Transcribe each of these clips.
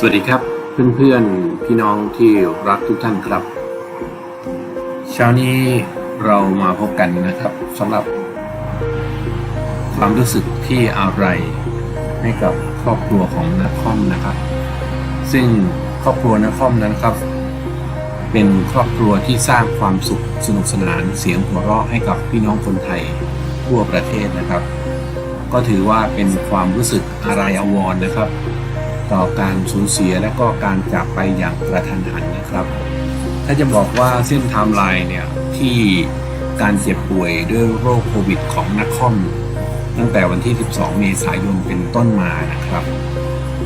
สวัสดีครับเพื่อนๆพี่น้องที่รักทุกท่านครับ เช้านี้เรามาพบกันนะครับสำหรับ ความรู้สึกที่อะไรให้กับครอบครัวของนักคอมนะครับ ซึ่งครอบครัวนักคอมนั้นครับ เป็นครอบครัวที่สร้างความสุขสนุกสนานเสียงหัวเราะให้กับพี่น้องคนไทยทั่วประเทศนะครับ ก็ถือว่าเป็นความรู้สึกอะไรอวรณ์นะครับ ต่อการสูญเสียและก็การจากไปอย่างกระทันหันนะครับ ถ้าจะบอกว่าเส้นไทม์ไลน์เนี่ยที่การเจ็บป่วยด้วยโรคโควิดของนักคอมตั้งแต่วันที่ 12 เมษายนเป็นต้นมานะครับ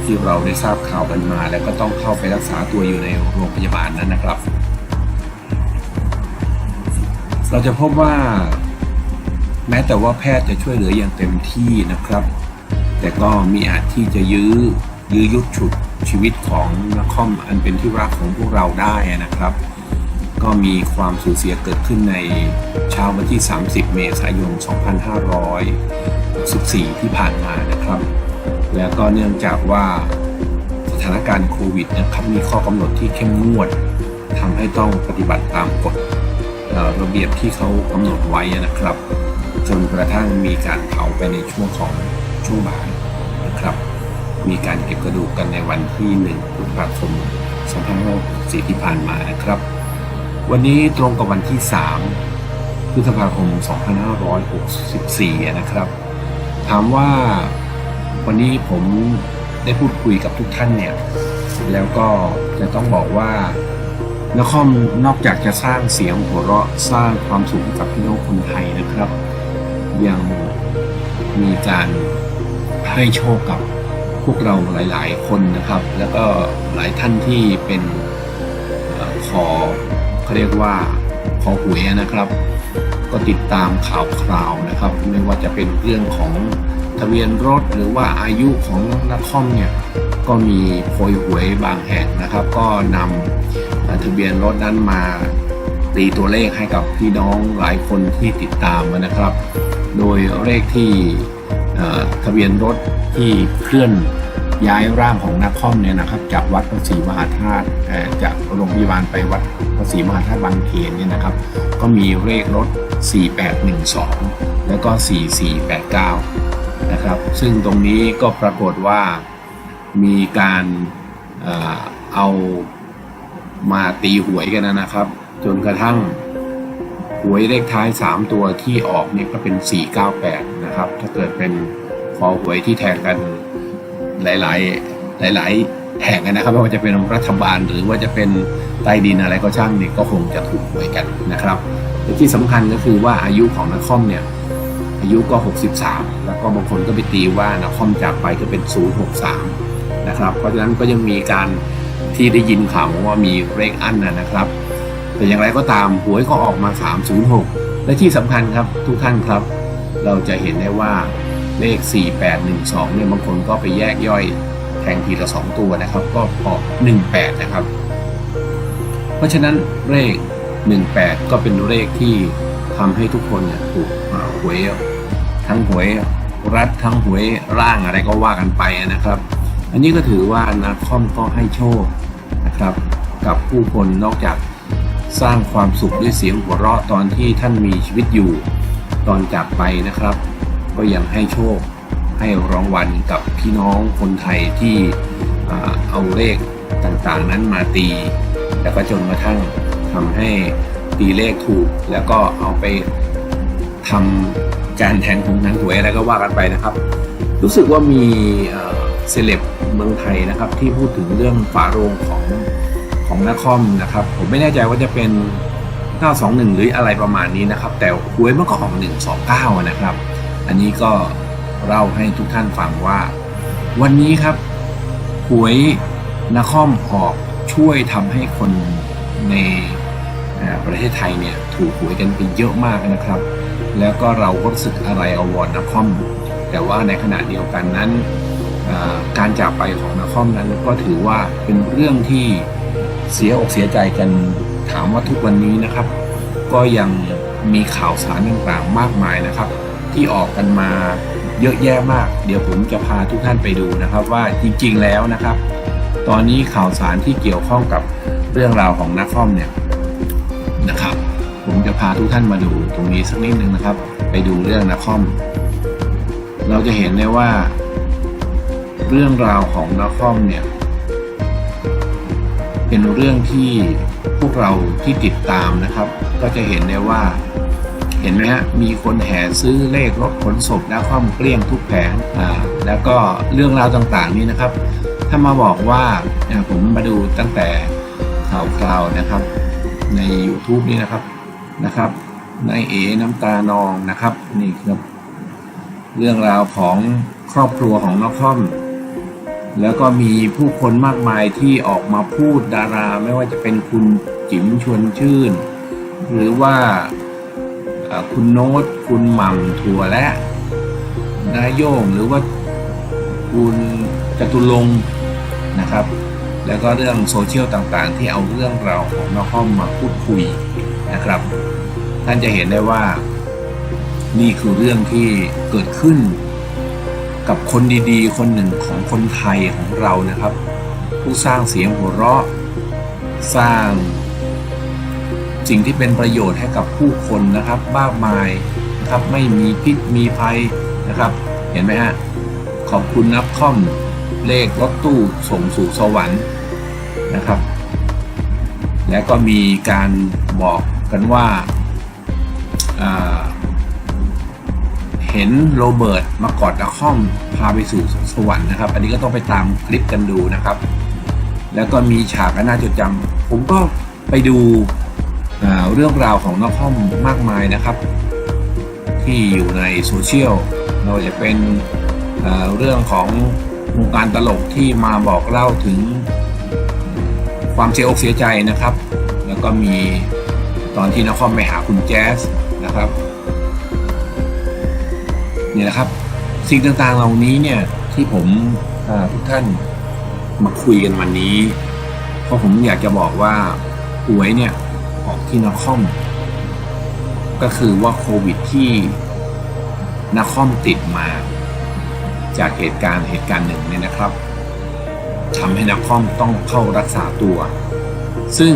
ที่เราได้ทราบข่าวกันมา แล้วก็ต้องเข้าไปรักษาตัวอยู่ในโรงพยาบาลนั้นนะครับ เราจะพบว่า แม้แต่ว่าแพทย์จะช่วยเหลืออย่างเต็มที่นะครับ แต่ก็มีอาจที่จะยื้อ ยื้อยุดฉุดชีวิตของนักคอมอันเป็นที่รักของพวกเราได้นะครับ ก็มีความสูญเสียเกิดขึ้นในเช้าวันที่ 30 เมษายน 2564ที่ผ่านมานะครับ แล้วก็เนื่องจากว่าสถานการณ์โควิดนะครับมีข้อกำหนดที่เข้มงวดทำให้ต้องปฏิบัติตามกฎระเบียบที่เขากำหนดไว้นะครับ จนกระทั่งมีการเผาไปในช่วงของช่วงบ่ายนะครับ มีการเก็บกระดูกกันในวันที่1พฤษภาคม2564ที่ผ่านมานะครับ วันนี้ตรงกับวันที่ 3 พฤษภาคม 2564 นะครับ ถามว่าวันนี้ผมได้พูดคุยกับทุกท่านเนี่ย แล้วก็จะต้องบอกว่านครนอกจากจะสร้างเสียงหัวเราะสร้างความสุขกับพี่น้องคนไทยนะครับ ยังมีการให้โชคกับ พวกเราหลาย ๆ คนนะครับ แล้วก็หลายท่านที่เป็นเอ่อขอเขาเรียกว่าขอหวยนะครับ ก็ติดตามข่าวคราวนะครับ ไม่ว่าจะเป็นเรื่องของทะเบียนรถหรือว่าอายุของนักคอมเนี่ยก็มีโพยหวยบางแห่งนะครับ ก็นำทะเบียนรถนั้นมาตีตัวเลขให้กับพี่น้องหลายคนที่ติดตามนะครับ โดยเลขที่ ทะเบียนรถที่เคลื่อนย้ายร่างของนักคอมเนี่ยนะครับ จากวัดพระศรีมหาธาตุจากโรงพยาบาลไปวัดพระศรีมหาธาตุบางเขนเนี่ยนะครับ ก็มีเลขรถ 4812 แล้วก็ 4489 นะครับ ซึ่งตรงนี้ก็ปรากฏว่ามีการเอ่อเอามาตีหวยกันนะครับ จนกระทั่งหวยเลขท้าย 3 ตัวที่ออกเนี่ยก็เป็น 498 นะครับ ถ้าเกิดเป็นคอหวยที่แทงกันหลาย ๆ หลาย ๆ แห่งนะครับไม่ว่าจะเป็นรัฐบาลหรือว่าจะเป็นใต้ดินอะไรก็ช่างเนี่ยก็คงจะถูกหวยกันนะครับแต่ที่สำคัญก็คือว่าอายุของนักคอมเนี่ยอายุก็ 63 แล้วก็บางคนก็ไปตีว่านักคอมจากไปก็เป็น 063 นะครับ เพราะฉะนั้นก็ยังมีการที่ได้ยินข่าวว่ามีเลขอั้นนะครับ แต่อย่างไรก็ตามหวยก็ออกมา 306 และที่สำคัญครับทุกท่านครับ เราจะเห็นได้ว่าเลข 4812 เนี่ยบางคนก็ไปแยกย่อยแทงทีละ 2 ตัวนะครับ ก็ออก 18 นะครับ เพราะฉะนั้นเลข 18 ก็เป็นเลขที่ทำให้ทุกคนเนี่ยถูกหวยทั้งหวยรัฐทั้งหวยร่างอะไรก็ว่ากันไปนะครับ อันนี้ก็ถือว่านักคอมก็ให้โชคนะครับ กับผู้คนนอกจากสร้างความสุขด้วยเสียงหัวเราะตอนที่ท่านมีชีวิตอยู่ ตอนจากไปนะครับ ก็ยังให้โชคให้รางวัลกับพี่น้องคนไทยที่เอาเลขต่างๆนั้นมาตี แล้วก็จนกระทั่งทำให้ตีเลขถูก แล้วก็เอาไปทำการแทงของทางหวยอะไรก็ว่ากันไปนะครับ รู้สึกว่ามีเอ่อเซเลบเมืองไทยนะครับที่พูดถึงเรื่องฝาโรงของของนักคอมนะครับ ผมไม่แน่ใจว่าจะเป็น 921 หรืออะไรประมาณนี้นะครับ แต่หวยมันก็ออก129 นะครับ อันนี้ก็เล่าให้ทุกท่านฟังว่า วันนี้ครับหวยนาคอมออกช่วยทำให้คนในประเทศไทยเนี่ยถูกหวยกันไปเยอะมากนะครับ แล้วก็เราก็รู้สึกอะไรอวรนาคอมแต่ว่าในขณะเดียวกันนั้นการจากไปของนาคอมนั้นก็ถือว่าเป็นเรื่องที่เสียอกเสียใจกัน ถามว่าทุกวันนี้นะครับ ก็ยังมีข่าวสารต่างๆมากมายนะครับ ที่ออกกันมาเยอะแยะมาก เดี๋ยวผมจะพาทุกท่านไปดูนะครับว่าจริงๆแล้วนะครับ ตอนนี้ข่าวสารที่เกี่ยวข้องกับเรื่องราวของนักคอมเนี่ยนะครับ ผมจะพาทุกท่านมาดูตรงนี้สักนิดนึงนะครับ ไปดูเรื่องนักคอมเราจะเห็นได้ว่า เรื่องราวของนักคอมเนี่ย เป็นเรื่องที่พวกเราที่ติดตามนะครับ ก็จะเห็นได้ว่า เห็นไหมฮะมีคนแห่ซื้อเลขรถขนศพแล้วข้อมเกลี้ยงทุกแผงอ่าแล้วก็เรื่องราวต่างๆนี้นะครับ ถ้ามาบอกว่าผมมาดูตั้งแต่ข่าวคราวนะครับ ใน YouTube นี่นะครับนะครับนายเอน้ำตานองนะครับนี่ครับ เรื่องราวของครอบครัวของนคร แล้วก็มีผู้คนมากมายที่ออกมาพูดดารา ไม่ว่าจะเป็นคุณจิ๋มชวนชื่น หรือว่าคุณโน้ต คุณหม่ำถั่วและนายโยงหรือว่าคุณจตุรงนะครับ แล้วก็เรื่องโซเชียลต่างๆ ที่เอาเรื่องราวของนครมาพูดคุยนะครับ ท่านจะเห็นได้ว่านี่คือเรื่องที่เกิดขึ้น กับคนดีๆ คนหนึ่งของคนไทยของเรานะครับ ผู้สร้างเสียงหัวเราะ สร้างสิ่งที่เป็นประโยชน์ให้กับผู้คนนะครับมากมายนะครับไม่มีพิษมีภัยนะครับ เห็นไหมฮะขอบคุณนับค่อมเลขรถตู้ส่งสู่สวรรค์นะครับ และก็มีการบอกกันว่าอ่า เห็นโรเบิร์ตมากอดนักคอมพาไปสู่สวรรค์นะครับ อันนี้ก็ต้องไปตามคลิปกันดูนะครับ แล้วก็มีฉากน่าจดจำผมก็ไปดูเรื่องราวของนักคอมมากมายนะครับ ที่อยู่ในโซเชียลไม่ว่าจะเป็นเเรื่องของวงการตลกที่มาบอกเล่าถึงความเสียอกเสียใจนะครับ แล้วก็มีตอนที่นครไปหาคุณแจ๊สนะครับ นี่ยนะครับ สิ่งต่างๆเหล่านี้เนี่ยที่ผมทุกท่านมาคุยกันวันนี้ เพราะผมอยากจะบอกว่าหวยเนี่ยออกที่นครก็คือว่าโควิดที่นครติดมา จากเหตุการณ์เหตุการณ์หนึ่งเนี่ยนะครับทำให้นครต้องเข้ารักษาตัว ซึ่ง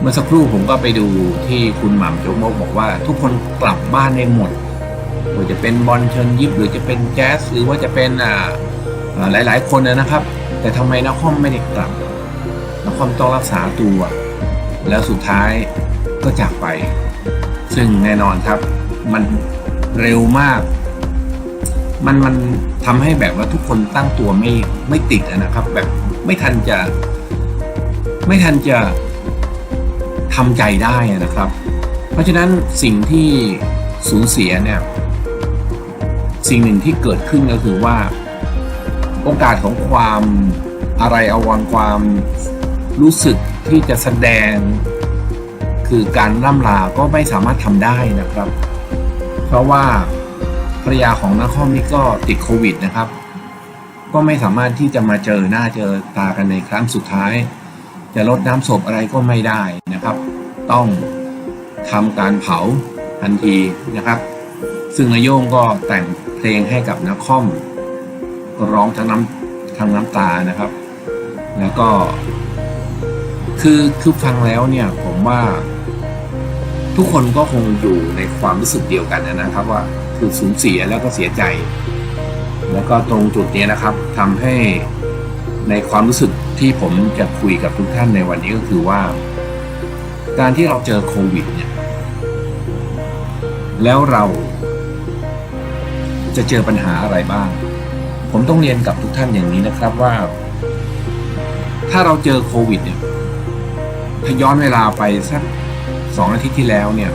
เมื่อสักครู่ผมก็ไปดูที่คุณหม่ำโจโมกบอกว่าทุกคนกลับบ้านได้หมด หรือจะเป็นบอลเชิญยิบหรือจะเป็นแจ๊สหรือว่าจะเป็นอ่าอ่าหลาย ๆ คนนะครับ แต่ทำไมนักคอมไม่ได้กลับนักคอมต้องรักษาตัว แล้วสุดท้ายก็จากไป ซึ่งแน่นอนครับ มันเร็วมาก มันมันทำให้แบบว่าทุกคนตั้งตัวไม่ไม่ติดนะครับ แบบไม่ทันจะ ไม่ทันจะทำใจได้นะครับ เพราะฉะนั้นสิ่งที่สูญเสียเนี่ย สิ่งหนึ่งที่เกิดขึ้นก็คือว่า โอกาสของความอะไรอาวรณ์ความรู้สึกที่จะแสดง คือการร่ำลาก็ไม่สามารถทำได้นะครับ เพราะว่าภรรยาของนักคอมนี่ก็ติดโควิดนะครับ ก็ไม่สามารถที่จะมาเจอหน้าเจอตากันในครั้งสุดท้าย จะลดน้ำศพอะไรก็ไม่ได้นะครับ ต้องทำการเผาทันทีนะครับ ซึ่งนายโยงก็แต่ง ลงให้กับนักคอมร้องทั้งน้ำทั้งน้ำตานะครับ แล้วก็ คือคือฟังแล้วเนี่ย ผมว่า ทุกคนก็คงอยู่ในความรู้สึกเดียวกันนะครับ ว่าคือสูญเสียแล้วก็เสียใจ แล้วก็ตรงจุดนี้นะครับทำให้ในความรู้สึกที่ผมจะคุยกับทุกท่านในวันนี้ก็คือว่า การที่เราเจอโควิดเนี่ย แล้วเรา จะเจอปัญหาอะไรบ้าง ผมต้องเรียนกับทุกท่านอย่างนี้นะครับว่า ถ้าเราเจอโควิดเนี่ยถ้าย้อนเวลาไปสักสองอาทิตย์ที่แล้วเนี่ย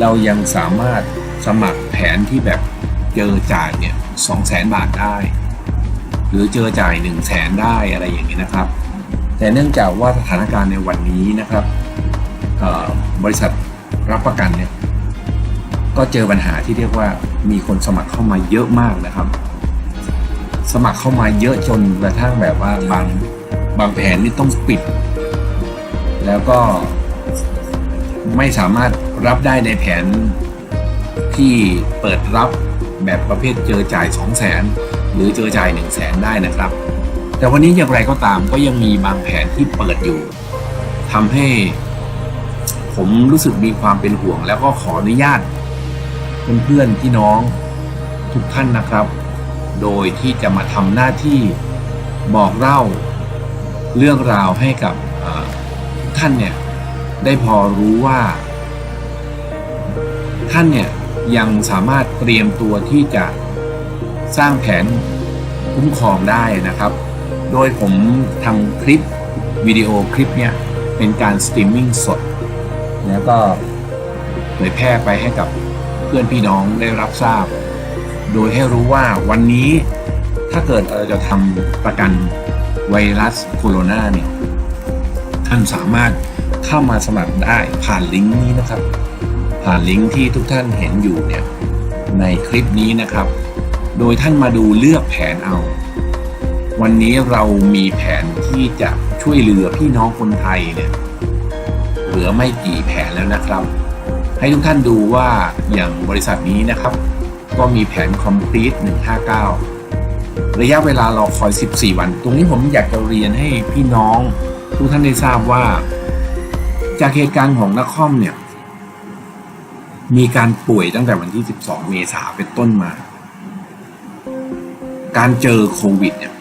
เรายังสามารถสมัครแผนที่แบบเจอจ่ายเนี่ยสองแสนบาทได้ หรือเจอจ่ายหนึ่งแสนได้อะไรอย่างนี้นะครับ แต่เนื่องจากว่าสถานการณ์ในวันนี้นะครับบริษัทรับประกันเนี่ย ก็เจอปัญหาที่เรียกว่ามีคนสมัครเข้ามาเยอะมากนะครับ สมัครเข้ามาเยอะจนกระทั่งแบบว่าบางบางแผนนี่ต้องปิด แล้วก็ไม่สามารถรับได้ในแผนที่เปิดรับแบบประเภทเจอจ่าย 2 0 0 0 0 0หรือเจอจ่าย 1 0 0 0 0 0ได้นะครับ แต่วันนี้อย่างไรก็ตามก็ยังมีบางแผนที่เปิดอยู่ทำให้ผมรู้สึกมีความเป็นห่วงแล้วก็ขออนุญาต เพื่อนๆพี่น้องทุกท่านนะครับ โดยที่จะมาทำหน้าที่บอกเล่าเรื่องราวให้กับทุกท่านเนี่ยได้พอรู้ว่า ท่านเนี่ยยังสามารถเตรียมตัวที่จะสร้างแผนคุ้มครองได้นะครับ โดยผมทำคลิปวิดีโอคลิปเนี่ยเป็นการสตรีมมิ่งสด แล้วก็เผยแพร่ไปให้กับ เพื่อนพี่น้องได้รับทราบ โดยให้รู้ว่าวันนี้ถ้าเกิดเราจะทำประกันไวรัสโคโรนาเนี่ยท่านสามารถเข้ามาสมัครได้ผ่านลิงก์นี้นะครับ ผ่านลิงก์ที่ทุกท่านเห็นอยู่เนี่ยในคลิปนี้นะครับ โดยท่านมาดูเลือกแผนเอา วันนี้เรามีแผนที่จะช่วยเหลือพี่น้องคนไทยเนี่ยเหลือไม่กี่แผนแล้วนะครับ ให้ทุกท่านดูว่าอย่างบริษัทนี้นะครับ ก็มีแผน complete 159 ระยะเวลารอคอย 14 วัน ตรงนี้ผมอยากจะเรียนให้พี่น้อง ทุกท่านได้ทราบว่า จากเหตุการณ์ของนักคอมเนี่ย มีการป่วยตั้งแต่วันที่ 12 เมษาเป็นต้นมา การเจอโควิดเนี่ย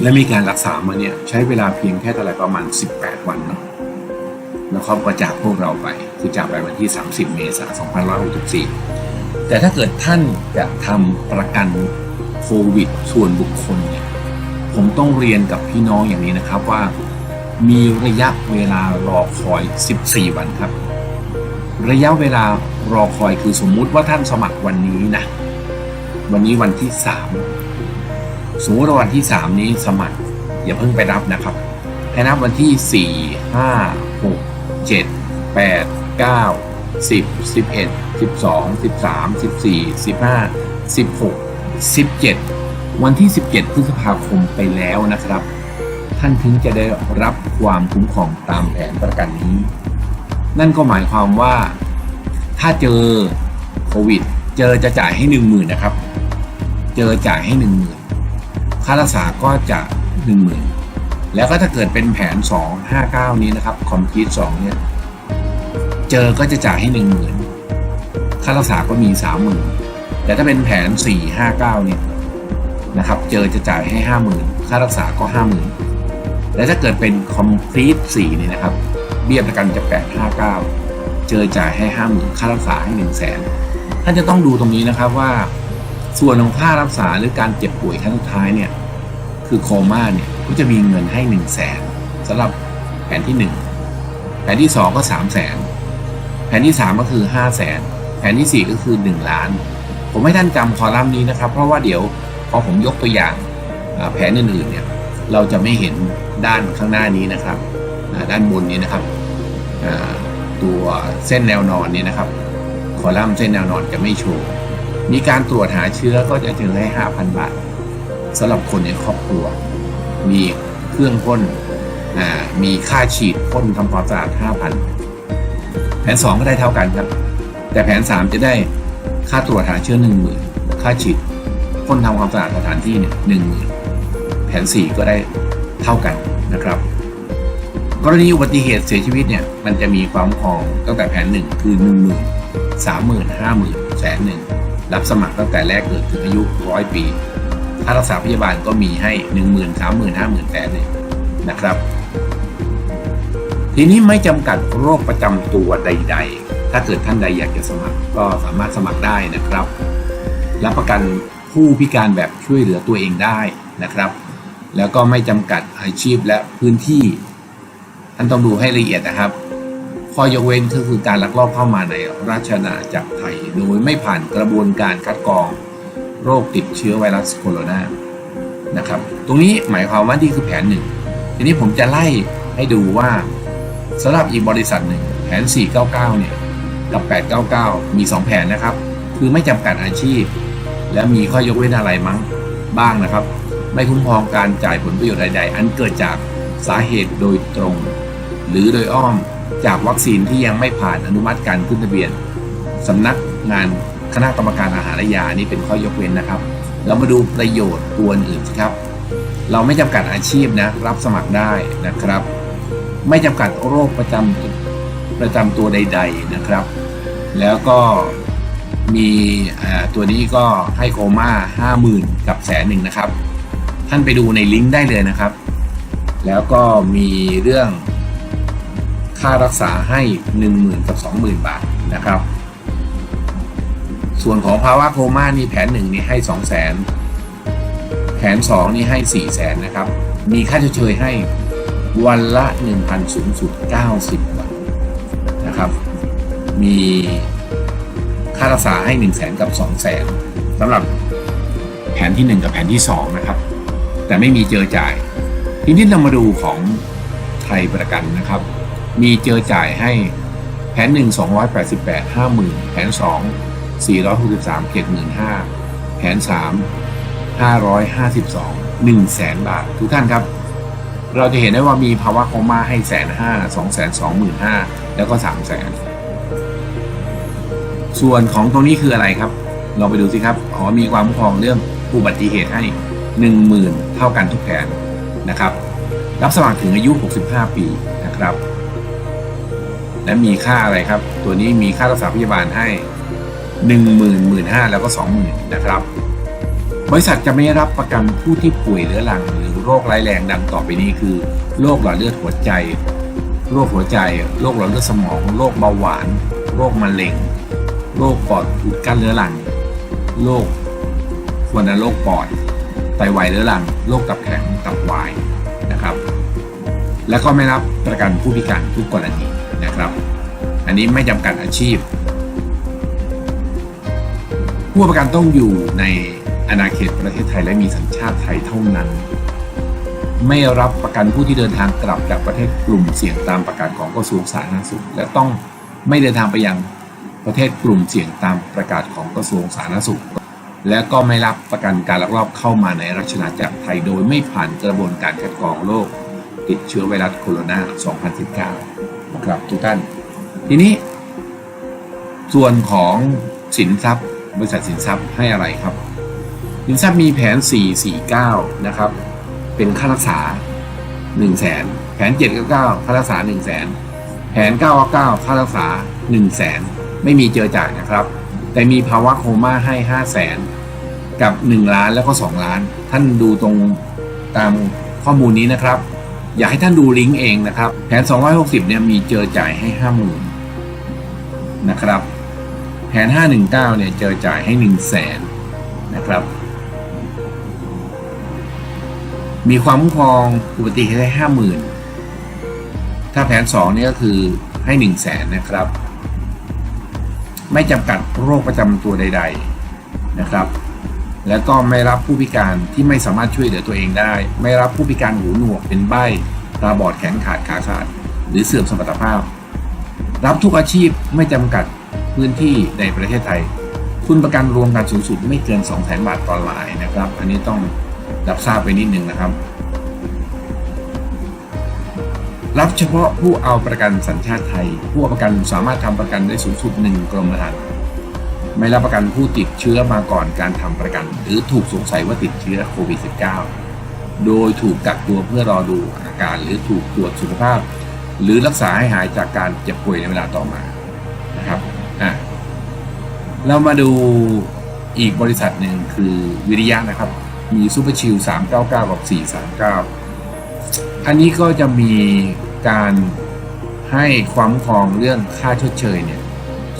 และมีการรักษามาเนี่ย ใช้เวลาเพียงแค่เท่าไรประมาณ 18 วันเนาะ แล้วเขาก็จากพวกเราไป คือจากไปวันที่ 30 เมษายน2564 แต่ถ้าเกิดท่านจะทำประกันโควิดส่วนบุคคลเนี่ยผมต้องเรียนกับพี่น้องอย่างนี้นะครับว่ามีระยะเวลารอคอย 14 วันครับ ระยะเวลารอคอยคือสมมุติว่าท่านสมัครวันนี้นะ วันนี้วันที่ 3 สมมติวันที่ 3 นี้สมัคร อย่าเพิ่งไปรับนะครับให้นับวันที่ 4 5 6 7 8 9 10 11 12 13 14 15 16 17 วันที่ 17 พฤษภาคมไปแล้วนะครับ ท่านถึงจะได้รับความคุ้มครองตามแผนประกันนี้ นั่นก็หมายความว่าถ้าเจอโควิด เจอจะจ่ายให้หนึ่งหมื่นนะครับ เจอจ่ายให้หนึ่งหมื่นค่ารักษาก็จะหนึ่งหมื่น แล้วก็ถ้าเกิดเป็นแผน 259 นี้นะครับคอมพิวต์2เนี่ยเจอก็จะจ่ายให้หนึ่งหมื่นค่ารักษาก็มีสามหมื่นแต่ถ้าเป็นแผน 459 เนี่ยนะครับเจอจะจ่ายให้ห้าหมื่นค่ารักษาก็ห้าหมื่นและถ้าเกิดเป็น complete 4เนี่ยนะครับเบี้ยประกันจะ 859 เจอจ่ายให้ห้าหมื่นค่ารักษาให้หนึ่งแท่านจะต้องดูตรงนี้นะครับว่า ส่วนของค่ารักษาหรือการเจ็บป่วยครั้งสุดท้ายเนี่ยคือโคม่าเนี่ย ก็จะมีเงินให้หนึ่งแสนสำหรับแผนที่หนึ่งแผนที่สองก็สามแสนแผนที่สามก็คือห้าแสนแผนที่สี่ก็คือหนึ่งล้าน ผมให้ท่านจำคอลัมน์นี้นะครับ เพราะว่าเดี๋ยวพอผมยกตัวอย่างแผนอื่นๆเนี่ยเราจะไม่เห็นด้านข้างหน้านี้นะครับด้านบนนี้นะครับตัวเส้นแนวนอนนี้นะครับ คอลัมน์เส้นแนวนอนจะไม่โชว์มีการตรวจหาเชื้อก็จะถึงให้ 5,000 บาทสำหรับคนในครอบครัว มีเครื่องพ่นมีค่าฉีดพ่นทำความสะอาด5,000 แผน 2 ก็ได้เท่ากันครับ แต่แผน 3 จะได้ค่าตรวจหาเชื้อ 10,000 ค่าฉีดพ่นทำความสะอาดสถานที่เนี่ย10,000แผน 4 ก็ได้เท่ากันนะครับ กรณีอุบัติเหตุเสียชีวิตเนี่ยมันจะมีความคองตั้งแต่แผน 1 คือ 10,000 30,000 50,000แสนหนึ่งรับสมัครตั้งแต่แรกเกิดถึงอายุร้อยปี ค่ารักษาพยาบาลก็มีให้หนึ่งหมื่นสามหมื่นห้าหมื่นแสนหนึ่งนะครับ ทีนี้ไม่จำกัดโรคประจำตัวใด ๆ ถ้าเกิดท่านใดอยากจะสมัครก็สามารถสมัครได้นะครับ รับประกันผู้พิการแบบช่วยเหลือตัวเองได้นะครับ แล้วก็ไม่จำกัดอาชีพและพื้นที่ ท่านต้องดูให้ละเอียดนะครับข้อยกเว้นก็คือการลักลอบเข้ามาในราชอาณาจักรไทย โดยไม่ผ่านกระบวนการคัดกรอง โรคติดเชื้อไวรัสโคโรนานะครับ ตรงนี้หมายความว่านี่คือแผนหนึ่งทีนี้ผมจะไล่ให้ดูว่าสำหรับอีกบริษัทหนึ่งแผน 499 เนี่ย กับ 899 มี 2 แผนนะครับ คือไม่จำกัดอาชีพ และมีข้อยกเว้นอะไรมั้งบ้างนะครับ ไม่คุ้มครองการจ่ายผลประโยชน์ใดๆ อันเกิดจากสาเหตุโดยตรง หรือโดยอ้อมจากวัคซีนที่ยังไม่ผ่านอนุมัติการขึ้นทะเบียนสำนักงาน คณะกรรมการอาหารและยานี่เป็นข้อยกเว้นนะครับ เรามาดูประโยชน์ตัวอื่นสิครับ เราไม่จำกัดอาชีพนะรับสมัครได้นะครับ ไม่จำกัดโรคประจำประจำตัวใด ๆนะครับ แล้วก็มีตัวนี้ก็ให้โคม่าห้าหมื่นกับแสนหนึ่งนะครับ ท่านไปดูในลิงก์ได้เลยนะครับ แล้วก็มีเรื่องค่ารักษาให้ 10,000 กับ 20,000 บาทนะครับ ส่วนของภาวะโคม่านี่แผนหนึ่งนี่ให้200,000แผน2นี่ให้400,000นะครับ มีค่าเชยให้วันละ 1,000 สูงสุด 90 บาทนะครับ มีค่ารักษาให้ 1 0 0 0 0แสนกับ2 0 0 0 0สำหรับแผนที่ 1 กับแผนที่ 2 นะครับ แต่ไม่มีเจอจ่าย ทีนี้เรามาดูของไทยประกันนะครับ มีเจอจ่ายให้แผน 1 288 50,000 แผน 2 463 75,000แผน 3 552 1แสนบาท ทุกท่านครับ เราจะเห็นได้ว่ามีภาวะโคม่าให้แสนห้าสองแสนสองหมื่นห้าแล้วก็สามแสนส่วนของตรงนี้คืออะไรครับ เราไปดูสิครับอ๋อมีความคุ้มครองเรื่องอุบัติเหตุให้หนึ่งหมื่นเท่ากันทุกแผนนะครับ รับสมัครถึงอายุ 65 ปีนะครับ และมีค่าอะไรครับ ตัวนี้มีค่ารักษาพยาบาลให้ หนึ่งหมื่นหมื่นห้าแล้วก็สองหมื่นนะครับ บริษัทจะไม่รับประกันผู้ที่ป่วยเรื้อรัง หรือโรคร้ายแรงดังต่อไปนี้คือ โรคหลอดเลือดหัวใจ โรคหัวใจ โรคหลอดเลือดสมอง โรคเบาหวาน โรคมะเร็ง โรคปอดอุดกั้นเรื้อรัง โรควัณโรคปอด ไตวายเรื้อรัง โรคตับแข็ง ตับวายนะครับ แล้วก็ไม่รับประกันผู้พิการทุกกรณีนะครับ อันนี้ไม่จำกัดอาชีพ ผู้ประกันต้องอยู่ในอาณาเขตประเทศไทยและมีสัญชาติไทยเท่านั้น ไม่รับประกันผู้ที่เดินทางกลับจากประเทศกลุ่มเสี่ยงตามประกาศของกระทรวงสาธารณสุข และต้องไม่เดินทางไปยังประเทศกลุ่มเสี่ยงตามประกาศของกระทรวงสาธารณสุข และก็ไม่รับประกันการลักลอบเข้ามาในราชอาณาจักรไทยโดยไม่ผ่านกระบวนการคัดกรองโรคติดเชื้อไวรัสโคโรนา 2019 นะครับทุกท่าน ทีนี้ ส่วนของสินทรัพย์ บริษัทสินทรัพย์ให้อะไรครับ สินทรัพย์มีแผน 449 นะครับ เป็นค่ารักษา 1 0 0 0 0แสนแผน 799 ค่ารักษา 1 0 0 0 0แสนแผน 999 ค่ารักษา 1 0 0 0 0แสนไม่มีเจอจ่ายนะครับ แต่มีภาวะโคม่าให้ 5 0 0แสนกับ 1 ล้านแล้วก็ 2 ล้าน ท่านดูตรงตามข้อมูลนี้นะครับ อยากให้ท่านดูลิงก์เองนะครับ แผน 260 เนี่ยมีเจอจ่ายให้ 50,000 นะครับ แผน 519 เนี่ยเจอจ่ายให้ 1 0 0 0 0แสนนะครับ มีความคุ้มครองอุบัติเหตุให้ห้าหมื่นถ้าแผนสองนี่ก็คือให้หนึ่งแสนนะครับ ไม่จำกัดโรคประจำตัวใด ๆนะครับ แล้วก็ไม่รับผู้พิการที่ไม่สามารถช่วยเหลือตัวเองได้ ไม่รับผู้พิการหูหนวกเป็นใบ้ตาบอดแขนขาดขาขาด หรือเสื่อมสมรรถภาพ รับทุกอาชีพไม่จำกัด พื้นที่ในประเทศไทย ทุนประกันรวมกันสูงสุดไม่เกิน 2 0 0 0 0 0 บาทต่อรายนะครับ อันนี้ต้องรับทราบไปนิดนึงนะครับ รับเฉพาะผู้เอาประกันสัญชาติไทย ผู้เอาประกันสามารถทำประกันได้สูงสุดหนึ่งกรมธรรม์ไม่รับประกันผู้ติดเชื้อมาก่อนการทำประกัน หรือถูกสงสัยว่าติดเชื้อโควิด -19 โดยถูกกักตัวเพื่อรอดูอาการหรือถูกตรวจสุขภาพ หรือรักษาให้หายจากการเจ็บป่วยในเวลาต่อมา อะเรามาดูอีกบริษัทหนึ่งคือวิริยะนะครับ มีซูเปอร์ชิล399กับ439อันนี้ก็จะมีการให้ความครองเรื่องค่าชดเชยเนี่ย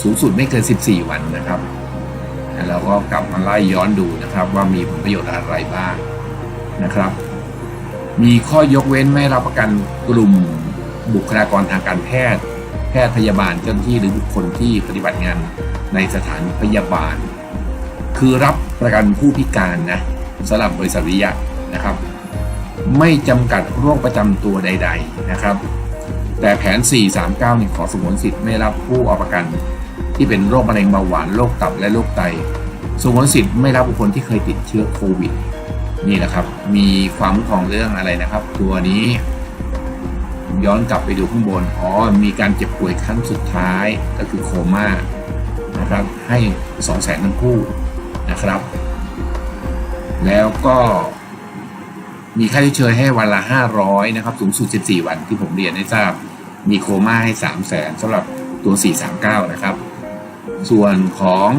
สูงสุดไม่เกิน 14 วันนะครับแล้วก็กลับมาไล่ย้อนดูนะครับ ว่ามีผลประโยชน์อะไรบ้างนะครับ มีข้อยกเว้นไม่รับประกันกลุ่มบุคลากรทางการแพทย์ แพทย์พยาบาลเจ้าหน้าที่หรือบุคคลที่ปฏิบัติงานในสถานพยาบาล คือรับประกันผู้พิการนะสำหรับบริษัทวิยะนะครับ ไม่จำกัดโรคประจำตัวใด ๆนะครับ แต่แผน 439นี่ขอสงวนสิทธิ์ไม่รับผู้เอาประกัน ที่เป็นโรคมะเร็งเบาหวานโรคตับและโรคไตสงวนสิทธิ์ไม่รับบุคคลที่เคยติดเชื้อโควิดนี่แหละครับ มีความคุ้มครองเรื่องอะไรนะครับ ตัวนี้ ย้อนกลับไปดูข้างบน อ๋อ มีการเจ็บป่วยครั้งสุดท้ายก็คือโคม่านะครับ ให้2 0 0แสนทั้งคู่นะครับ แล้วก็มีค่าชดเชยให้วันละ 500 นะครับ สูงสุด 14 วันที่ผมเรียนให้ทราบ มีโคม่าให้ 3 0 0แสนสำหรับตัว 439 นะครับ ส่วนของ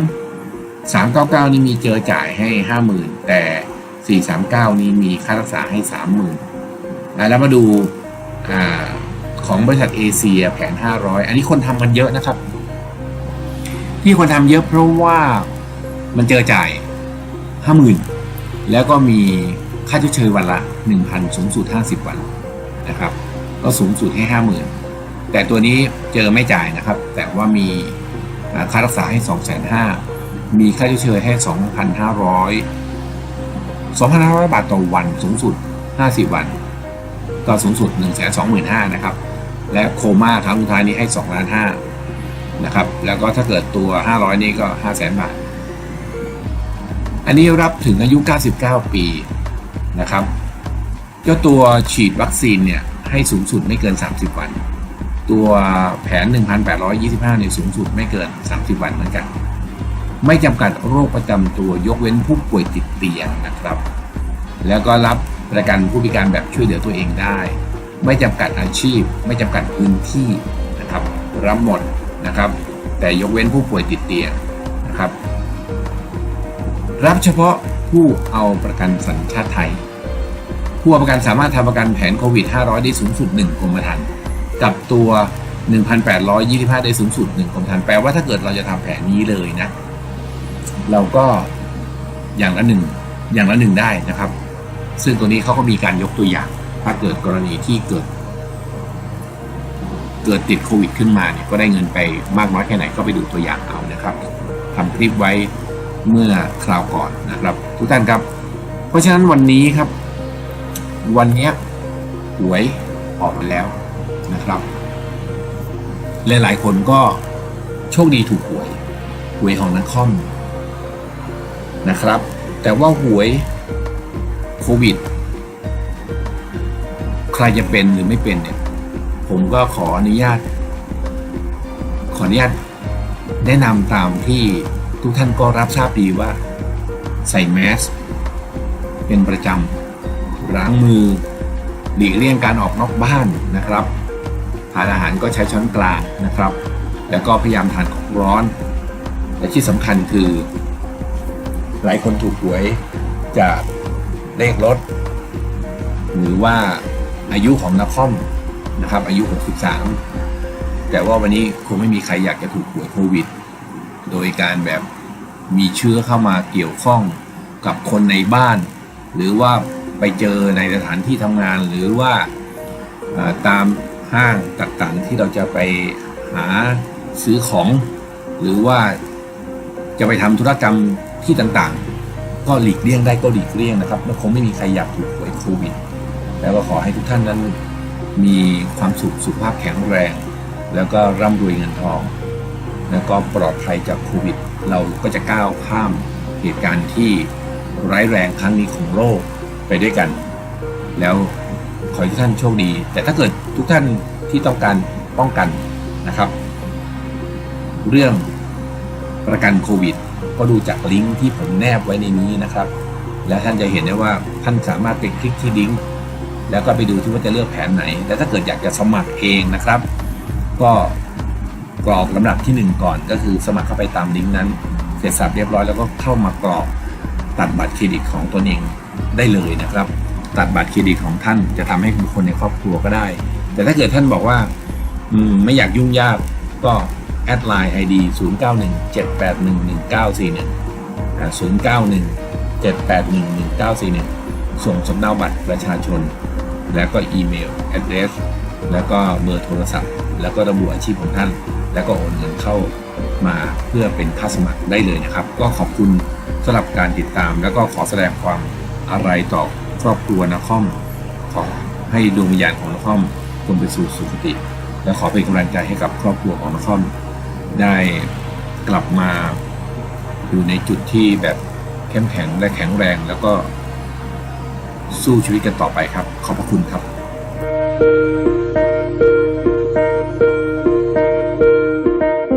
399 นี่มีเจอจ่ายให้ 50,000 แต่ 439 นี่มีค่ารักษาให้ 30,000อะแล้วมาดู อของบริษัทเอเชียแผน 500 อันนี้คนทำกันเยอะนะครับ ที่คนทำเยอะเพราะว่ามันเจอจ่าย 50,000 แล้วก็มีค่าชดเชยวันละ 1,000 สูงสุด 50 วันนะครับ ก็สูงสุดให้50,000 แต่ตัวนี้เจอไม่จ่ายนะครับ แต่ว่ามีค่ารักษาให้ 250,000มีค่าชดเชยให้ 2,500 2,500 บาทต่อวันสูงสุด 50 วัน ก็สูงสุด 125,000นะครับ และโคม่าครั้งสุดท้ายนี้ให้2ล้าน5นะครับ แล้วก็ถ้าเกิดตัว 500 นี่ก็ 500,000 บาท อันนี้รับถึงอายุ 99 ปีนะครับเจ้าตัวฉีดวัคซีนเนี่ยให้สูงสุดไม่เกิน 30 วัน ตัวแผน 1,825ในยสูงสุดไม่เกิน 30 วันเหมือนกัน ไม่จำกัดโรคประจำตัวยกเว้นผู้ป่วยติดเตียงนะครับ แล้วก็รับ ประกันผู้พิการแบบช่วยเหลือตัวเองได้ ไม่จำกัดอาชีพ ไม่จำกัดพื้นที่นะครับรับหมดนะครับ แต่ยกเว้นผู้ป่วยติดเตียงนะครับ รับเฉพาะผู้เอาประกันสัญชาติไทย ผู้เอาประกันสามารถทำประกันแผนโควิด 500 ได้สูงสุด 1กรมธรรม์กับตัว 1,825 ได้สูงสุด 1กรมธรรม์แปลว่าถ้าเกิดเราจะทำแผนนี้เลยนะ เราก็อย่างละหนึ่งอย่างละหนึ่งได้นะครับ ซึ่งตัวนี้เขาก็มีการยกตัวอย่าง ถ้าเกิดกรณีที่เกิด เกิดติดโควิดขึ้นมาเนี่ยก็ได้เงินไปมากน้อยแค่ไหนก็ไปดูตัวอย่างเอานะครับทำคลิปไว้เมื่อคราวก่อนนะครับ ทุกท่านครับ เพราะฉะนั้นวันนี้ครับ วันนี้หวยออกไปแล้วนะครับหลายๆคนก็โชคดีถูกหวยหวยของนักคอมนะครับ แต่ว่าหวย โควิด ใครจะเป็นหรือไม่เป็นเนี่ย ผมก็ขออนุญาต ขออนุญาตแนะนำตามที่ทุกท่านก็รับทราบดีว่า ใส่แมสเป็นประจำล้างมือ หลีกเลี่ยงการออกนอกบ้านนะครับ ทานอาหารก็ใช้ช้อนกลางนะครับ แล้วก็พยายามทานของร้อน และที่สำคัญคือ หลายคนถูกหวยจาก เลขรถ หรือว่าอายุของนักคอมนะครับ อายุ 63 แต่ว่าวันนี้คงไม่มีใครอยากจะถูกหวยโควิด โดยการแบบมีเชื้อเข้ามาเกี่ยวข้องกับคนในบ้าน หรือว่าไปเจอในสถานที่ทำงานหรือว่าอ่าตามห้างต่างๆที่เราจะไปหาซื้อของ หรือว่าจะไปทำธุรกรรมที่ต่างๆ ก็หลีกเลี่ยงได้ก็หลีกเลี่ยงนะครับมันคงไม่มีใครอยากถูกหวยโควิด แล้วก็ขอให้ทุกท่านนั้นมีความสุขสุขภาพแข็งแรง แล้วก็ร่ำรวยเงินทอง แล้วก็ปลอดภัยจากโควิด เราก็จะก้าวข้ามเหตุการณ์ที่ร้ายแรงครั้งนี้ของโลกไปด้วยกัน แล้วขอให้ทุกท่านโชคดี แต่ถ้าเกิดทุกท่านที่ต้องการป้องกันนะครับ เรื่องประกันโควิด ก็ดูจากลิงก์ที่ผมแนบไว้ในนี้นะครับ และท่านจะเห็นได้ว่าท่านสามารถไปคลิกที่ลิงก์แล้วก็ไปดูที่ว่าจะเลือกแผนไหน และถ้าเกิดอยากจะสมัครเองนะครับ ก็กรอกลำดับที่หนึ่งก่อน ก็คือสมัครเข้าไปตามลิงก์นั้น เสร็จสับเรียบร้อยแล้วก็เข้ามากรอกตัดบัตรเครดิตของตนเองได้เลยนะครับ ตัดบัตรเครดิตของท่านจะทำให้บุคคลในครอบครัวก็ได้ แต่ถ้าเกิดท่านบอกว่า อืมไม่อยากยุ่งยากก็ แอดไลน์ ID 0 9 1 7 8 1 1 9 4 1 0 9 1 7 8 1 1 9 4 1 ส่งสำเนาบัตรประชาชน แล้วก็อีเมล address แล้วก็เบอร์โทรศัพท์ แล้วก็ระบุอาชีพของท่าน แล้วก็โอนเงินเข้ามาเพื่อเป็นค่าสมัครได้เลยนะครับ ก็ขอบคุณสำหรับการติดตาม แล้วก็ขอแสดงความอะไรต่อครอบครัวนครขอให้ดวงวิญญาณของนครจงไปสู่สุคติ และขอเป็นกำลังใจให้กับครอบครัวของนคร ได้กลับมาอยู่ในจุดที่แบบเข้มแข็งและแข็งแรงแล้วก็สู้ชีวิตกันต่อไปครับ ขอบพระคุณครับ